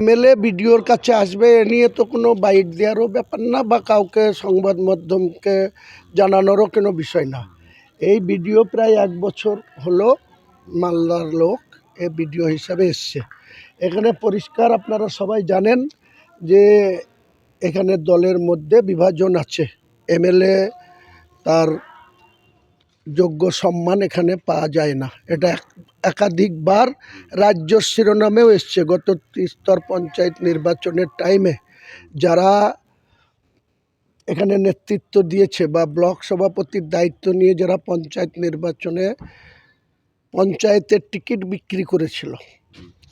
MLA বিডিওর কাছে আসবে, এ নিয়ে তো কোনো বাইট দেওয়ারও ব্যাপার না বা কাউকে সংবাদ মাধ্যমকে জানানোরও কোনো বিষয় না। এই বিডিও প্রায় এক বছর হলো মালদার লোক এ ভিডিও হিসাবে এসছে। এখানে পরিষ্কার আপনারা সবাই জানেন যে এখানে দলের মধ্যে বিভাজন আছে। এমএলএ তার যোগ্য সম্মান এখানে পাওয়া যায় না। এটা এক- একাধিকবার রাজ্য শিরোনামেও এসছে। গত স্তর পঞ্চায়েত নির্বাচনের টাইমে যারা এখানে নেতৃত্ব দিয়েছে বা ব্লক সভাপতির দায়িত্ব নিয়ে যারা পঞ্চায়েত নির্বাচনে পঞ্চায়েতের টিকিট বিক্রি করেছিল,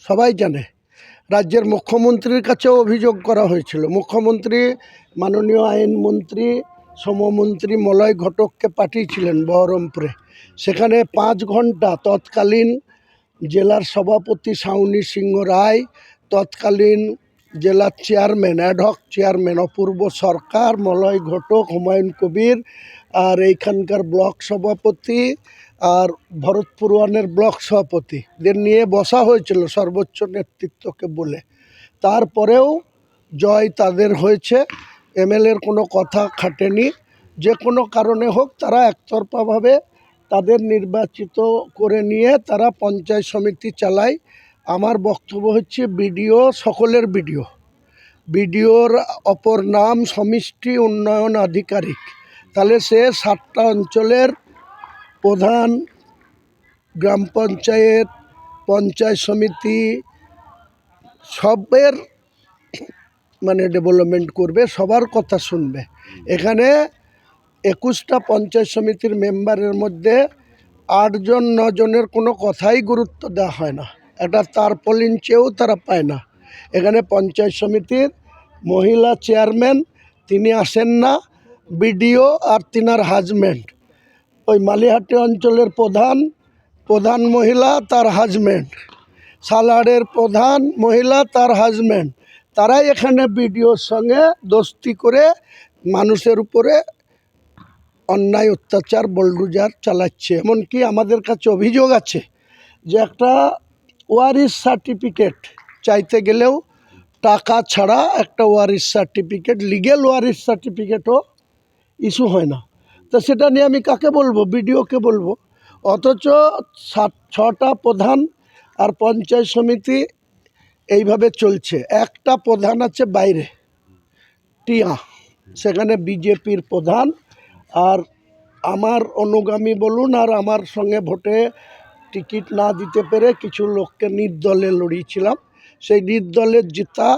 সবাই জানে। রাজ্যের মুখ্যমন্ত্রীর কাছেও অভিযোগ করা হয়েছিল। মুখ্যমন্ত্রী, মাননীয় আইনমন্ত্রী সমমন্ত্রী মলয় ঘটককে পাঠিয়েছিলেন বহরমপুরে। সেখানে পাঁচ ঘণ্টা তৎকালীন জেলার সভাপতি সাউনি সিংহ রায়, তৎকালীন জেলার chairman adhoc chairman Apurba Sarkar, Malay Ghatak, Humayun Kabir, আর এইখানকার ব্লক সভাপতি আর ভরতপুর ওয়ানের ব্লক সভাপতিদের নিয়ে বসা হয়েছিল সর্বোচ্চ নেতৃত্বকে বলে। তারপরেও জয় তাদের হয়েছে। এমএলএর কোনো কথা খাটেনি। যে কোনো কারণে হোক, তারা একতরফাভাবে তাদের নির্বাচিত করে নিয়ে তারা পঞ্চায়েত সমিতি চালায়। আমার বক্তব্য হচ্ছে বিডিও, সকলের বিডিও। বিডিওর অপর নাম সমষ্টি উন্নয়ন আধিকারিক। তাহলে সে সাতটা অঞ্চলের প্রধান গ্রাম পঞ্চায়েত পঞ্চায়েত সমিতি, সবের মানে ডেভেলপমেন্ট করবে সবার কথা শুনবে। এখানে একুশটা পঞ্চায়েত সমিতির মেম্বারের মধ্যে আটজন নজনের কোনো কথাই গুরুত্ব দেওয়া হয় না। একটা তারপলিন চেয়েও তারা পায় না। এখানে পঞ্চায়েত সমিতির মহিলা চেয়ারম্যান তিনি আসেন না বিডিও আর তিনার হাজব্যান্ড ওই মালিহাটি অঞ্চলের প্রধান প্রধান মহিলা তার হাজব্যান্ড সালাডের প্রধান মহিলা তার হাজব্যান্ড তারাই এখানে বিডিওর সঙ্গে দোস্তি করে মানুষের উপরে অন্যায়, অত্যাচার, বলডুজার চালাচ্ছে। এমনকি আমাদের কাছে অভিযোগ আছে যে একটা ওয়ারিস সার্টিফিকেট চাইতে গেলেও টাকা ছাড়া একটা ওয়ারিস সার্টিফিকেট, লিগেল ওয়ারিস সার্টিফিকেটও ইস্যু হয় না। তো সেটা নিয়ে আমি কাকে বলব? বিডিওকে বলব। অথচ সাত, ছটা প্রধান আর পঞ্চায়েত সমিতি এইভাবে চলছে। একটা প্রধান আছে বাইরে। টিয়া। সেখানে বিজেপির প্রধান। আর আমার অনুগামী বলুন আর আমার সঙ্গে ভোটে টিকিট না দিতে পেরে কিছু লোককে নির্দলে লড়িয়েছিলাম। সেই নির্দলের জিতা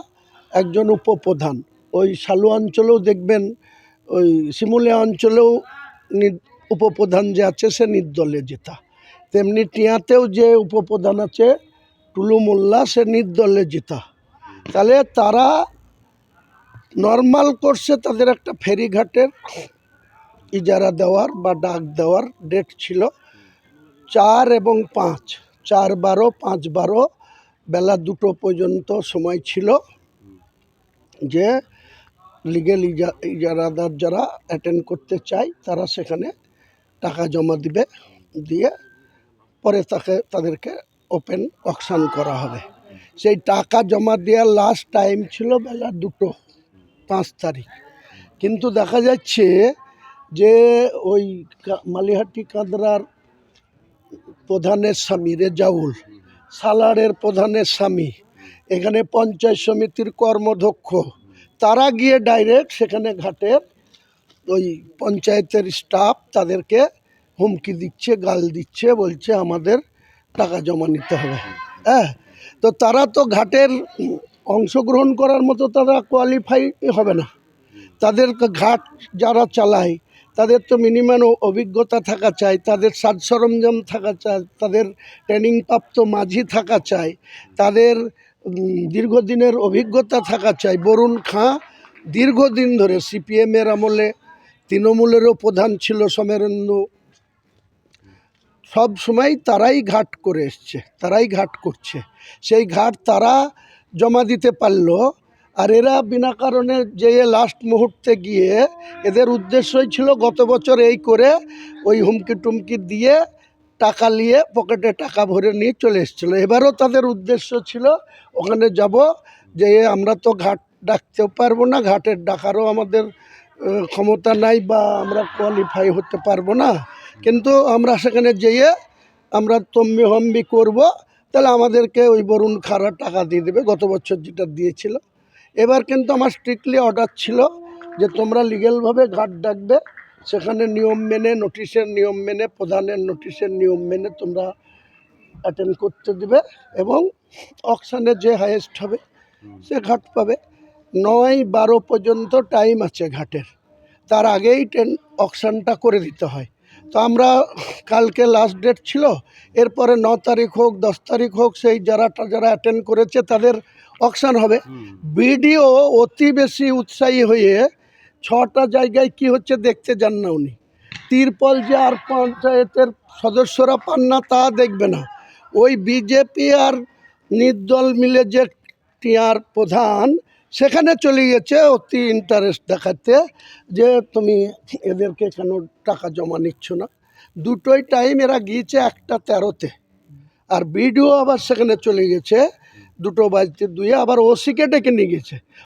একজন উপপ্রধান। ওই সালু অঞ্চলেও দেখবেন, ওই শিমুলিয়া অঞ্চলেও উপপ্রধান যে আছে সে নির্দলে জেতা। তেমনি টিয়াতেও যে উপপ্রধান আছে টুলু মোল্লা, সে নির্দলে জেতা। তাহলে তারা নর্মাল কোর্সে তাদের একটা ফেরিঘাটের ইজারা দেওয়ার বা ডাক দেওয়ার ডেট ছিল চার এবং পাঁচ। চার বারো, পাঁচ বারো বেলা দুটো পর্যন্ত সময় ছিল যে লিগেল ইজা, ইজারাদার যারা অ্যাটেন্ড করতে চায় তারা সেখানে টাকা জমা দিবে, দিয়ে পরে তাকে, তাদেরকে ওপেন অকশান করা হবে। সেই টাকা জমা দেওয়ার লাস্ট টাইম ছিল বেলা দুটো, পাঁচ তারিখ। কিন্তু দেখা যাচ্ছে যে ওই মালিহাটি কাঁদরার প্রধানের স্বামী রেজাউল, সালারের প্রধানের স্বামী, এখানে পঞ্চায়েত সমিতির কর্মধ্যক্ষ, তারা গিয়ে ডাইরেক্ট সেখানে ঘাটের ওই পঞ্চায়েতের স্টাফ তাদেরকে হুমকি দিচ্ছে, গাল দিচ্ছে, বলছে আমাদের টাকা জমা নিতে হবে। হ্যাঁ? তো তারা তো ঘাটের অংশগ্রহণ করার মতো তারা কোয়ালিফাই হবে না। তাদের ঘাট যারা চালায়, তাদের তো মিনিমাম অভিজ্ঞতা থাকা চাই, তাদের সাজ সরঞ্জাম থাকা চাই, তাদের ট্রেনিং প্রাপ্ত মাঝি থাকা চাই, তাদের দীর্ঘদিনের অভিজ্ঞতা থাকা চাই। বরুণ খাঁ দীর্ঘদিন ধরে সিপিএমের আমলে তৃণমূলেরও প্রধান ছিল সমরেন্দ্র সব সময় তারাই ঘাট করে এসছে, তারাই ঘাট করছে। সেই ঘাট তারা জমা দিতে পারল, আর এরা বিনা কারণে যে লাস্ট মুহূর্তে গিয়ে এদের উদ্দেশ্যই ছিল গত বছর এই করে ওই হুমকি টুমকি দিয়ে টাকা নিয়ে পকেটে টাকা ভরে নিয়ে চলে এসেছিল। এবারও তাদের উদ্দেশ্য ছিল, ওখানে যাব, যে আমরা তো ঘাট ডাকতেও পারব না, ঘাটের ডাকারও আমাদের ক্ষমতা নাই বা আমরা কোয়ালিফাই হতে পারব না। কিন্তু আমরা সেখানে যেয়ে আমরা তম্বি হম্বি করব, তাহলে আমাদেরকে ওই বরুণ খারা টাকা দিয়ে দেবে, গত বছর যেটা দিয়েছিল। এবার কিন্তু আমার স্ট্রিক্টলি অর্ডার ছিল যে তোমরা লিগেলভাবে ঘাট ডাকবে, সেখানে নিয়ম মেনে নোটিশের নিয়ম মেনে, প্রধানের নোটিশের নিয়ম মেনে তোমরা অ্যাটেন্ড করতে দিবে এবং অকশানে যে হাইয়েস্ট হবে, সে ঘাট পাবে। নয় বারো পর্যন্ত টাইম আছে ঘাটের। তার আগেই ট্রেন অকশানটা করে দিতে হয়। তো আমরা কালকে লাস্ট ডেট ছিল এরপরে ন তারিখ হোক দশ তারিখ হোক সেই যারা যারা অ্যাটেন্ড করেছে তাদের অকশান হবে। বিডিও অতি বেশি উৎসাহী হয়ে ছটা জায়গায় কি হচ্ছে দেখতে যান না উনি। তিরপল যে আর পঞ্চায়েতের সদস্যরা পান না তা দেখবে না। ওই বিজেপি আর নির্দল মিলে যে টিয়ার প্রধান সেখানে চলে গেছে অতি ইন্টারেস্ট দেখাতে যে তুমি এদেরকে কেন টাকা জমা নিচ্ছ না? দুটোই টাইম এরা গিয়েছে একটা তেরোতে। আর বিডিও আবার সেখানে চলে গেছে, দুটো বাজতে দুয়ে আবার ওসিকে ডেকে নিয়ে গেছে।